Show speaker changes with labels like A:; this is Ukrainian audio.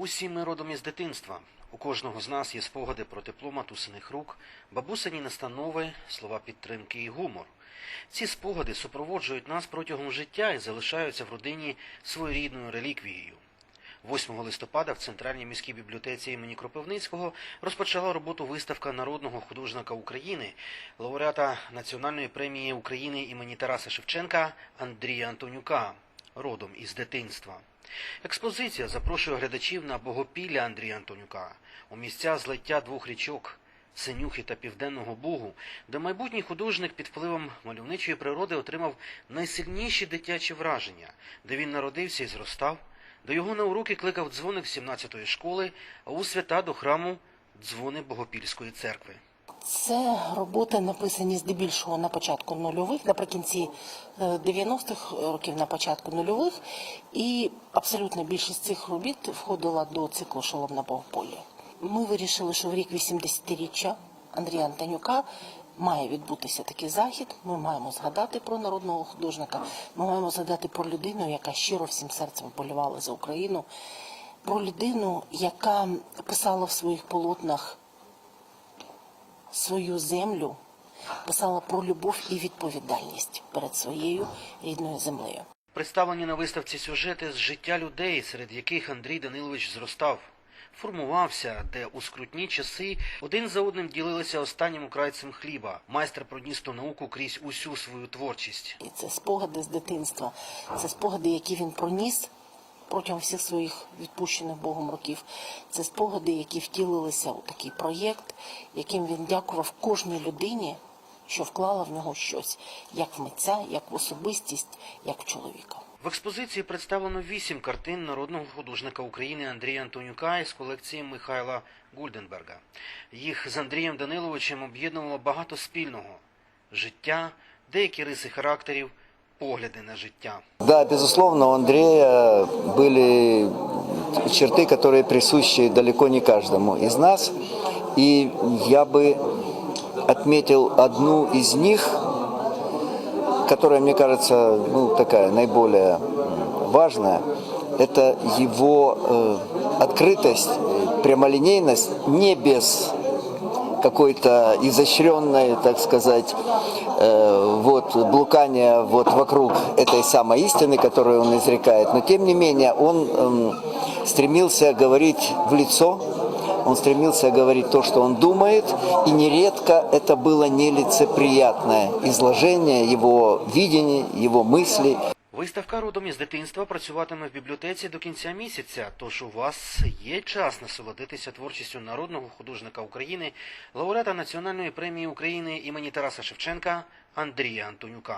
A: Усі ми родом із дитинства. У кожного з нас є спогади про тепло матусиних рук, бабусині настанови, слова підтримки і гумор. Ці спогади супроводжують нас протягом життя і залишаються в родині своєрідною реліквією. 8 листопада в Центральній міській бібліотеці імені Кропивницького розпочала роботу виставка народного художника України, лауреата Національної премії України імені Тараса Шевченка Андрія Антонюка, родом із дитинства. Експозиція запрошує глядачів на богопілля Андрія Антонюка у місця злиття двох річок Синюхи та Південного Бугу, де майбутній художник під впливом мальовничої природи отримав найсильніші дитячі враження, де він народився і зростав, до його на уроки кликав дзвоник 17-ї школи, а у свята до храму дзвони Богопільської церкви.
B: Це роботи написані здебільшого на початку нульових, наприкінці е, 90-х років, на початку нульових, і абсолютно більшість цих робіт входила до циклу «Шолом на Богополі». Ми вирішили, що в рік 80-річчя Андрія Антонюка має відбутися такий захід. Ми маємо згадати про народного художника. Ми маємо згадати про людину, яка щиро всім серцем вболівала за Україну, про людину, яка писала в своїх полотнах свою землю, писала про любов і відповідальність перед своєю рідною землею.
A: Представлені на виставці сюжети з життя людей, серед яких Андрій Данилович зростав, формувався, де у скрутні часи один за одним ділилися останнім украйцем хліба. Майстер проніс ту науку крізь усю свою творчість.
B: І це спогади з дитинства, це спогади, які він проніс протягом всіх своїх відпущених Богом років. Це спогади, які втілилися у такий проєкт, яким він дякував кожній людині, що вклала в нього щось, як в митця, як в особистість, як чоловіка.
A: В експозиції представлено вісім картин народного художника України Андрія Антонюка із колекції Михайла Гульденберга. Їх з Андрієм Даниловичем об'єднувало багато спільного життя, деякі риси характерів, погляди на життя.
C: Да, безусловно, у Андрея были черты, которые присущи далеко не каждому из нас. И я бы отметил одну из них, которая, мне кажется, ну, такая наиболее важная. Это его э, открытость, прямолинейность, не без какой-то изощренной, так сказать, э, вот блукания вот вокруг этой самой истины, которую он изрекает. Но тем не менее он эм, стремился говорить в лицо, он стремился говорить то, что он думает, и нередко это было нелицеприятное изложение его видений, его мыслей.
A: Виставка родом із дитинства працюватиме в бібліотеці до кінця місяця, тож у вас є час насолодитися творчістю народного художника України, лауреата Національної премії України імені Тараса Шевченка Андрія Антонюка.